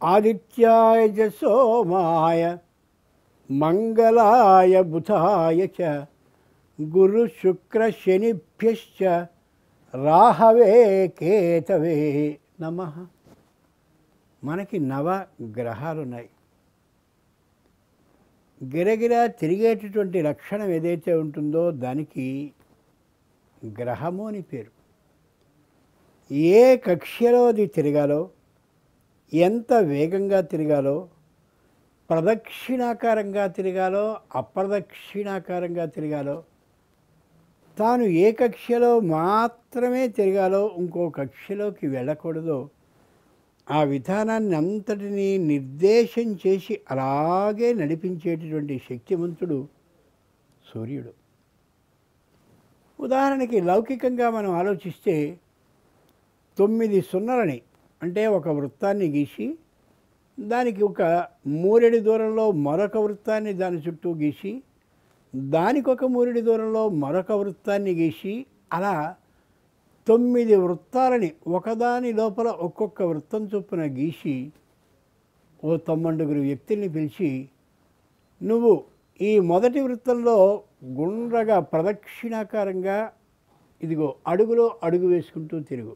ఆదిత్యాయ చ సోమాయ మంగళాయ బుధాయ చ గురు శుక్ర శనిభ్యశ్చ రాహవే కేతవే నమ మనకి నవ గ్రహాలు ఉన్నాయి గిరగిరా తిరిగేటటువంటి లక్షణం ఏదైతే ఉంటుందో దానికి గ్రహము అని పేరు. ఏ కక్ష్యలో అది తిరగాలో ఎంత వేగంగా తిరగాలో ప్రదక్షిణాకారంగా తిరగాలో అప్రదక్షిణాకారంగా తిరగాలో తాను ఏ కక్ష్యలో మాత్రమే తిరగాలో ఇంకో కక్ష్యలోకి వెళ్ళకూడదో ఆ విధానాన్ని అంతటినీ నిర్దేశం చేసి అలాగే నడిపించేటటువంటి శక్తివంతుడు సూర్యుడు. ఉదాహరణకి లౌకికంగా మనం ఆలోచిస్తే తొమ్మిది సున్నలని అంటే ఒక వృత్తాన్ని గీసి దానికి ఒక మూరెడి దూరంలో మరొక వృత్తాన్ని దాని చుట్టూ గీసి దానికి ఒక మూరెడి దూరంలో మరొక వృత్తాన్ని గీసి అలా తొమ్మిది వృత్తాలని ఒకదాని లోపల ఒక్కొక్క వృత్తం చొప్పున గీసి ఓ తొమ్మండుగురు వ్యక్తుల్ని పిలిచి నువ్వు ఈ మొదటి వృత్తంలో గుండ్రగా ప్రదక్షిణాకారంగా ఇదిగో అడుగులో అడుగు వేసుకుంటూ తిరుగు.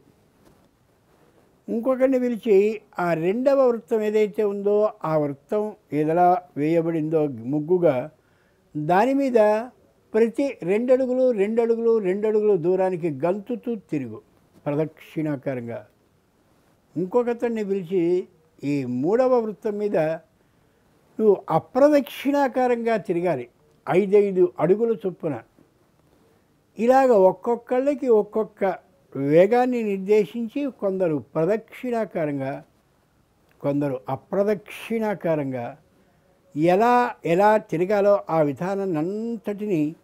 ఇంకొకరిని పిలిచి ఆ రెండవ వృత్తం ఏదైతే ఉందో ఆ వృత్తం ఏదలా వేయబడిందో ముగ్గుగా దాని మీద ప్రతి రెండడుగులు రెండడుగులు రెండడుగులు దూరానికి గంతుతూ తిరుగు ప్రదక్షిణాకారంగా. ఇంకొకతన్ని పిలిచి ఈ మూడవ వృత్తం మీద నువ్వు అప్రదక్షిణాకారంగా తిరగాలి ఐదైదు అడుగుల చొప్పున. ఇలాగ ఒక్కొక్కళ్ళకి ఒక్కొక్క వేగాన్ని నిర్దేశించి కొందరు ప్రదక్షిణాకారంగా కొందరు అప్రదక్షిణాకారంగా ఎలా ఎలా తిరగాలో ఆ విధానాన్ని అంతటిని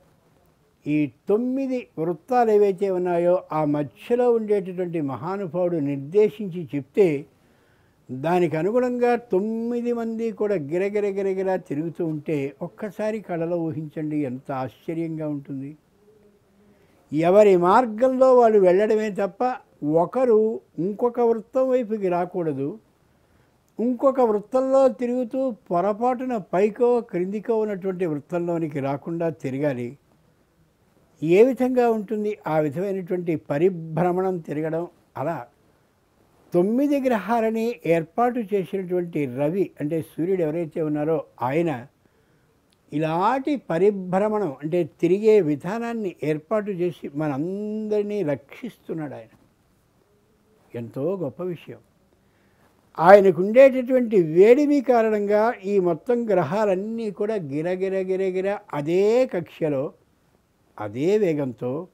ఈ తొమ్మిది వృత్తాలు ఏవైతే ఉన్నాయో ఆ మధ్యలో ఉండేటటువంటి మహానుభావుడు నిర్దేశించి చెప్తే దానికి అనుగుణంగా తొమ్మిది మంది కూడా గిరగిర తిరుగుతూ ఉంటే ఒక్కసారి కళలో ఊహించండి ఎంత ఆశ్చర్యంగా ఉంటుంది. ఎవరి మార్గంలో వాళ్ళు వెళ్ళడమే తప్ప ఒకరు ఇంకొక వృత్తం వైపుకి రాకూడదు. ఇంకొక వృత్తంలో తిరుగుతూ పొరపాటున పైకో క్రిందికో ఉన్నటువంటి వృత్తంలోనికి రాకుండా తిరగాలి. ఏ విధంగా ఉంటుంది? ఆ విధమైనటువంటి పరిభ్రమణం తిరగడం అలా. తొమ్మిది గ్రహాలని ఏర్పాటు చేసినటువంటి రవి అంటే సూర్యుడు ఎవరైతే ఉన్నారో ఆయన ఇలాంటి పరిభ్రమణం అంటే తిరిగే విధానాన్ని ఏర్పాటు చేసి మనందరినీ రక్షిస్తున్నాడు ఆయన. ఎంతో గొప్ప విషయం. ఆయనకు ఉండేటటువంటి వేడిమి కారణంగా ఈ మొత్తం గ్రహాలన్నీ కూడా గిరగిర గిరగిర అదే కక్షలో అదే వేగంతో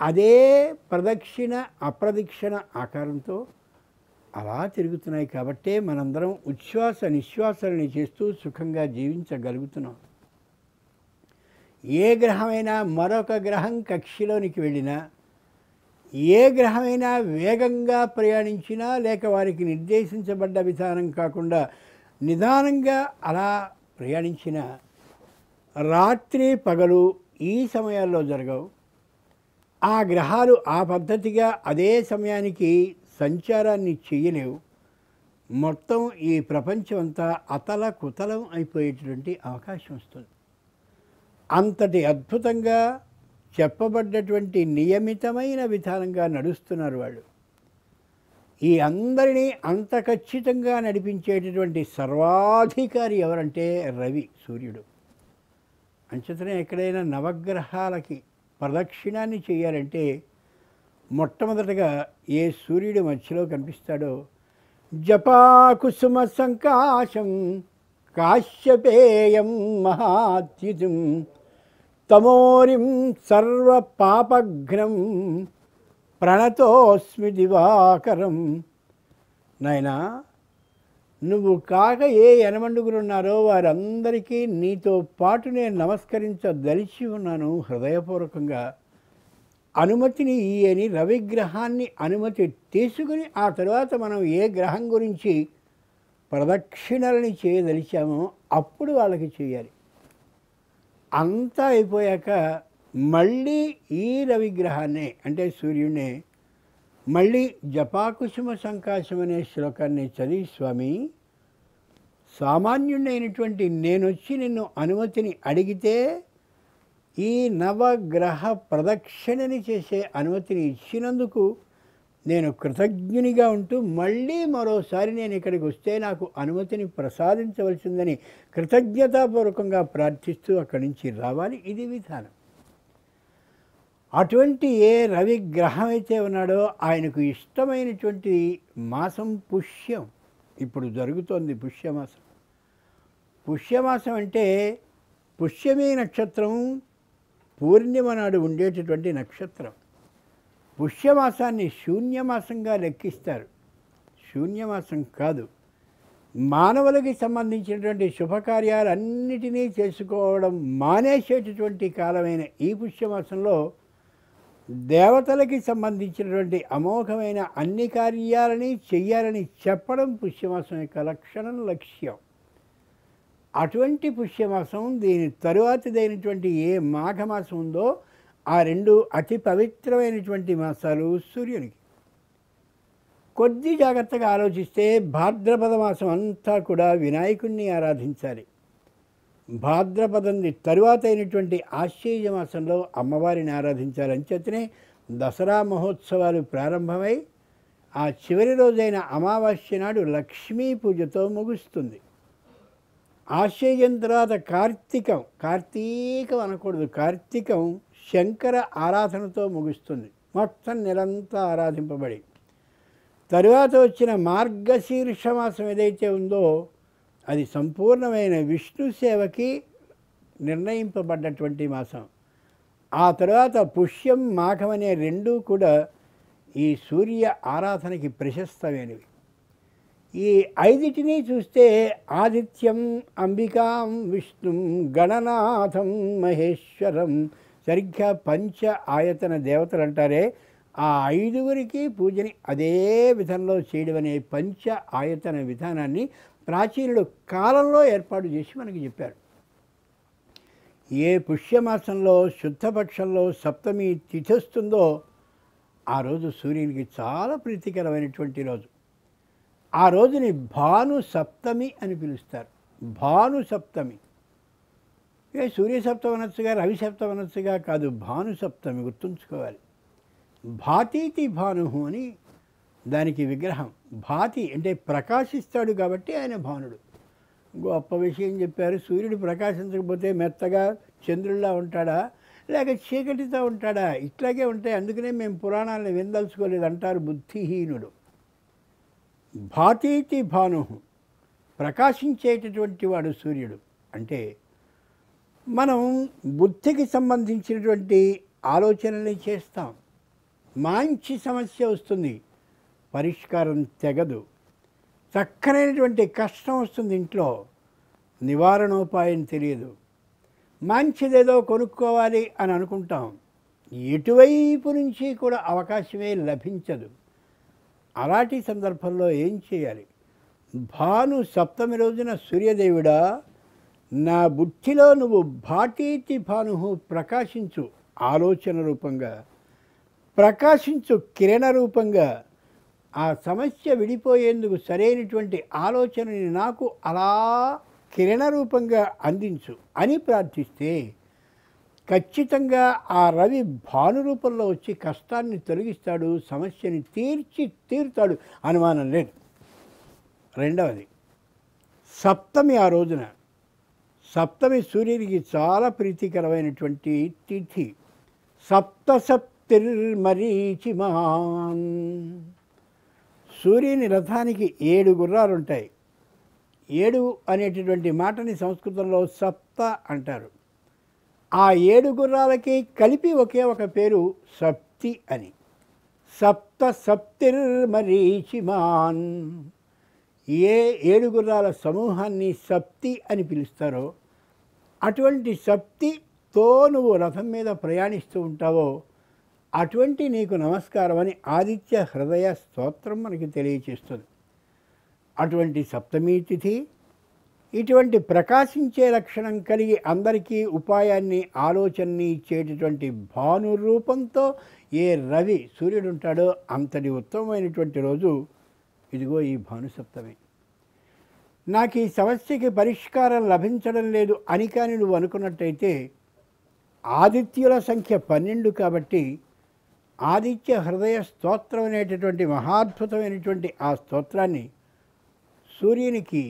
అదే ప్రదక్షిణ అప్రదక్షిణ ఆకారంతో అలా తిరుగుతున్నాయి కాబట్టే మనందరం ఉచ్ఛ్వాస నిశ్వాసాలని చేస్తూ సుఖంగా జీవించగలుగుతున్నాం. ఏ గ్రహమైనా మరొక గ్రహం కక్షిలోనికి వెళ్ళినా ఏ గ్రహమైనా వేగంగా ప్రయాణించినా లేక వారికి నిర్దేశించబడ్డ విధానం కాకుండా నిదానంగా అలా ప్రయాణించిన రాత్రి పగలు ఈ సమయాల్లో జరగవు. ఆ గ్రహాలు ఆ పద్ధతిగా అదే సమయానికి సంచారాన్ని చేయలేవు. మొత్తం ఈ ప్రపంచం అంతా అతల కుతలం అయిపోయేటటువంటి అవకాశం వస్తుంది. అంతటి అద్భుతంగా చెప్పబడ్డటువంటి నియమితమైన విధానంగా నడుస్తున్నారు వాళ్ళు. ఈ అందరినీ అంత ఖచ్చితంగా నడిపించేటటువంటి సర్వాధికారి ఎవరంటే రవి సూర్యుడు. అంచేతనే ఎక్కడైనా నవగ్రహాలకి ప్రదక్షిణాన్ని చేయాలంటే మొట్టమొదటగా ఏ సూర్యుడు మధ్యలో కనిపిస్తాడో జపాకుసుమ సంకాశం కాశ్యపేయం మహాత్యుజం తమోరిం సర్వపాపఘ్నం ప్రణతోస్మి దివాకరం. నాయనా నువ్వు కాక ఏ ఎనమండుగురు ఉన్నారో వారందరికీ నీతో పాటు నేను నమస్కరించదలిచి ఉన్నాను హృదయపూర్వకంగా. అనుమతిని ఇయ్యని రవిగ్రహాన్ని అనుమతి తీసుకుని ఆ తర్వాత మనం ఏ గ్రహం గురించి ప్రదక్షిణలని చేయదలిచామో అప్పుడు వాళ్ళకి చేయాలి అంతా అయిపోయాక మళ్ళీ ఈ రవిగ్రహాన్నే అంటే సూర్యుడినే మళ్ళీ జపాకుసుమ సంకాశం అనే శ్లోకాన్ని చదివి స్వామి సామాన్యుడైనటువంటి నేనొచ్చి నిన్ను అనుమతిని అడిగితే ఈ నవగ్రహ ప్రదక్షిణని చేసే అనుమతిని ఇచ్చినందుకు నేను కృతజ్ఞునిగా ఉంటూ మళ్ళీ మరోసారి నేను ఇక్కడికి వస్తే నాకు అనుమతిని ప్రసాదించవలసిందని కృతజ్ఞతాపూర్వకంగా ప్రార్థిస్తూ అక్కడి నుంచి రావాలి. ఇది విధానం. అటువంటి ఏ రవి గ్రహం అయితే ఉన్నాడో ఆయనకు ఇష్టమైనటువంటి మాసం పుష్యం. ఇప్పుడు జరుగుతోంది పుష్యమాసం. పుష్యమాసం అంటే పుష్యమే నక్షత్రం పూర్ణిమ నాడు ఉండేటటువంటి నక్షత్రం. పుష్యమాసాన్ని శూన్యమాసంగా లెక్కిస్తారు. శూన్యమాసం కాదు. మానవులకి సంబంధించినటువంటి శుభకార్యాలన్నిటినీ చేసుకోవడం మానేసేటటువంటి కాలమైన ఈ పుష్యమాసంలో దేవతలకి సంబంధించినటువంటి అమోఘమైన అన్ని కార్యాలని చెయ్యాలని చెప్పడం పుష్యమాసం యొక్క లక్షణం లక్ష్యం. అటువంటి పుష్యమాసం దీని తరువాతిదైనటువంటి ఏ మాఘమాసం ఉందో ఆ రెండు అతి పవిత్రమైనటువంటి మాసాలు సూర్యునికి. కొద్ది జాగ్రత్తగా ఆలోచిస్తే భాద్రపద మాసం అంతా కూడా వినాయకుణ్ణి ఆరాధించాలి. భాద్రపదంది తరువాత అయినటువంటి ఆశ్చర్య మాసంలో అమ్మవారిని ఆరాధించాలి అంచేతనే దసరా మహోత్సవాలు ప్రారంభమై ఆ చివరి రోజైన అమావాస్య నాడు లక్ష్మీ పూజతో ముగుస్తుంది. ఆశ్చర్యం తర్వాత కార్తీకం కార్తీకం అనకూడదు కార్తీకం శంకర ఆరాధనతో ముగుస్తుంది. మొత్తం నెలంతా ఆరాధింపబడి. తరువాత వచ్చిన మార్గశీర్ష మాసం ఏదైతే ఉందో అది సంపూర్ణమైన విష్ణు సేవకి నిర్ణయింపబడ్డటువంటి మాసం. ఆ తర్వాత పుష్యం మాఘం అనే రెండూ కూడా ఈ సూర్య ఆరాధనకి ప్రశస్తమైనవి. ఈ ఐదిటిని చూస్తే ఆదిత్యం అంబికాం విష్ణుం గణనాథం మహేశ్వరం సరిగ్గా పంచ ఆయతన దేవతలు అంటారే ఆ ఐదుగురికి పూజని అదే విధంలో చేయడం అనే పంచ ఆయతన విధానాన్ని ప్రాచీనుడు కాలంలో ఏర్పాటు చేసి మనకి చెప్పారు. ఏ పుష్యమాసంలో శుద్ధపక్షంలో సప్తమి తిథి వస్తుందో ఆ రోజు సూర్యునికి చాలా ప్రీతికరమైనటువంటి రోజు. ఆ రోజుని భాను సప్తమి అని పిలుస్తారు. భాను సప్తమి. ఏ సూర్య సప్తమి అనొచ్చుగా అనొచ్చుగా కాదు భాను సప్తమి గుర్తుంచుకోవాలి. భాతీతి భాను అని దానికి విగ్రహం. భాతి అంటే ప్రకాశిస్తాడు కాబట్టి ఆయన భానుడు. గొప్ప విషయం చెప్పారు. సూర్యుడు ప్రకాశించకపోతే మెత్తగా చంద్రుల్లా ఉంటాడా? లేక చీకటితో ఉంటాడా? ఇట్లాగే ఉంటాయి. అందుకనే మేము పురాణాలను విందలుచుకోలేదు అంటారు బుద్ధిహీనుడు. భాతీతి భాను ప్రకాశించేటటువంటి వాడు సూర్యుడు. అంటే మనం బుద్ధికి సంబంధించినటువంటి ఆలోచనల్ని చేస్తాం. మంచి సమస్య వస్తుంది. పరిష్కారం తెగదు. చక్కనైనటువంటి కష్టం వస్తుంది ఇంట్లో. నివారణోపాయం తెలియదు. మంచిదేదో కొనుక్కోవాలి అని అనుకుంటాం. ఎటువైపు నుంచి కూడా అవకాశమే లభించదు. అలాంటి సందర్భంలో ఏం చేయాలి? భాను సప్తమి రోజున సూర్యదేవుడా నా బుద్ధిలో నువ్వు భాటీతి భాను ప్రకాశించు ఆలోచన రూపంగా ప్రకాశించు కిరణ రూపంగా ఆ సమస్య విడిపోయేందుకు సరైనటువంటి ఆలోచనని నాకు అలా కిరణ రూపంగా అందించు అని ప్రార్థిస్తే ఖచ్చితంగా ఆ రవి భాను రూపంలో వచ్చి కష్టాన్ని తొలగిస్తాడు సమస్యని తీర్చి తీరుతాడు. అనుమానం లేదు. రెండవది సప్తమి ఆ రోజున సప్తమి సూర్యునికి చాలా ప్రీతికరమైనటువంటి తిథి. సప్త సప్తిర్మరీచిమాన్ సూర్యుని రథానికి ఏడు గుర్రాలు ఉంటాయి ఏడు అనేటటువంటి మాటని సంస్కృతంలో సప్త అంటారు. ఆ ఏడు గుర్రాలకి కలిపి ఒకే ఒక పేరు సప్తి అని. సప్త సప్తిర్మరీచిమాన్ ఏ ఏడు గుర్రాల సమూహాన్ని సప్తి అని పిలుస్తారో అటువంటి సప్తితో నువ్వు రథం మీద ప్రయాణిస్తూ ఉంటావో అటువంటి నీకు నమస్కారం అని ఆదిత్య హృదయ స్తోత్రం మనకి తెలియచేస్తుంది. అటువంటి సప్తమీ తిథి ఇటువంటి ప్రకాశించే లక్షణం కలిగి అందరికీ ఉపాయాన్ని ఆలోచనని ఇచ్చేటటువంటి భాను రూపంతో ఏ రవి సూర్యుడు ఉంటాడో అంతటి ఉత్తమమైనటువంటి రోజు ఇదిగో ఈ భానుసప్తమే. నాకు ఈ సమస్యకి పరిష్కారం లభించడం లేదు అని కానీ నువ్వు అనుకున్నట్టయితే ఆదిత్యుల సంఖ్య పన్నెండు కాబట్టి ఆదిత్య హృదయ స్తోత్రం అనేటటువంటి మహాద్భుతమైనటువంటి ఆ స్తోత్రాన్ని సూర్యునికి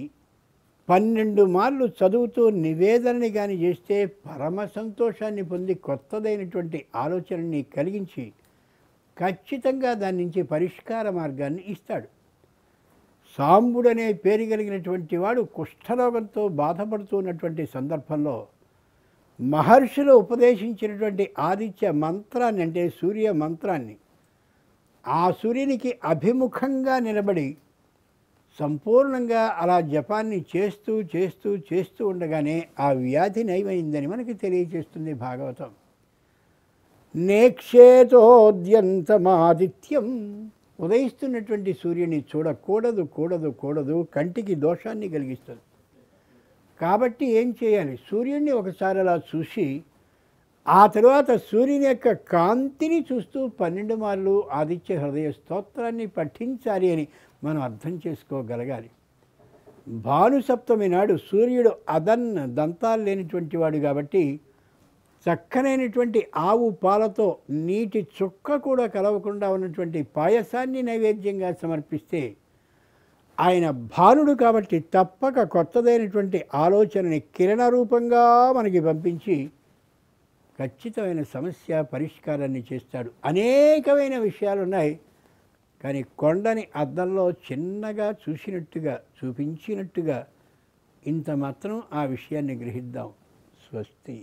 పన్నెండు మార్లు చదువుతూ నివేదనని కానీ చేస్తే పరమ సంతోషాన్ని పొంది కొత్తదైనటువంటి ఆలోచనని కలిగించి ఖచ్చితంగా దాని నుంచి పరిష్కార మార్గాన్ని ఇస్తాడు. సాంబుడనే పేరు కలిగినటువంటి వాడు కుష్ఠరోగంతో బాధపడుతున్నటువంటి సందర్భంలో మహర్షులు ఉపదేశించినటువంటి ఆదిత్య మంత్రాన్ని అంటే సూర్య మంత్రాన్ని ఆ సూర్యునికి అభిముఖంగా నిలబడి సంపూర్ణంగా అలా జపాన్ని చేస్తూ చేస్తూ చేస్తూ ఉండగానే ఆ వ్యాధి నయమైందని మనకి తెలియజేస్తుంది భాగవతం. నేక్షేతోద్యంతమాదిత్యం. ఉదయిస్తున్నటువంటి సూర్యుని చూడకూడదు కూడదు కూడదు కంటికి దోషాన్ని కలిగిస్తుంది. కాబట్టి ఏం చేయాలి? సూర్యుడిని ఒకసారి అలా చూసి ఆ తరువాత సూర్యుని యొక్క కాంతిని చూస్తూ పన్నెండు మార్లు ఆదిత్య హృదయ స్తోత్రాన్ని పఠించాలి అని మనం అర్థం చేసుకోగలగాలి. భానుసప్తమి నాడు సూర్యుడు అదన్ దంతాలు లేనిటువంటి వాడు కాబట్టి చక్కనైనటువంటి ఆవు పాలతో నీటి చుక్క కూడా కలవకుండా ఉన్నటువంటి పాయసాన్ని నైవేద్యంగా సమర్పిస్తే ఆయన భానుడు కాబట్టి తప్పక కొత్తదైనటువంటి ఆలోచనని కిరణ రూపంగా మనకి పంపించి ఖచ్చితమైన సమస్య పరిష్కారాన్ని చేస్తాడు. అనేకమైన విషయాలు ఉన్నాయి. కానీ కొండని అద్దంలో చిన్నగా చూసినట్టుగా చూపించినట్టుగా ఇంత మాత్రం ఆ విషయాన్ని గ్రహిద్దాం. స్వస్తి.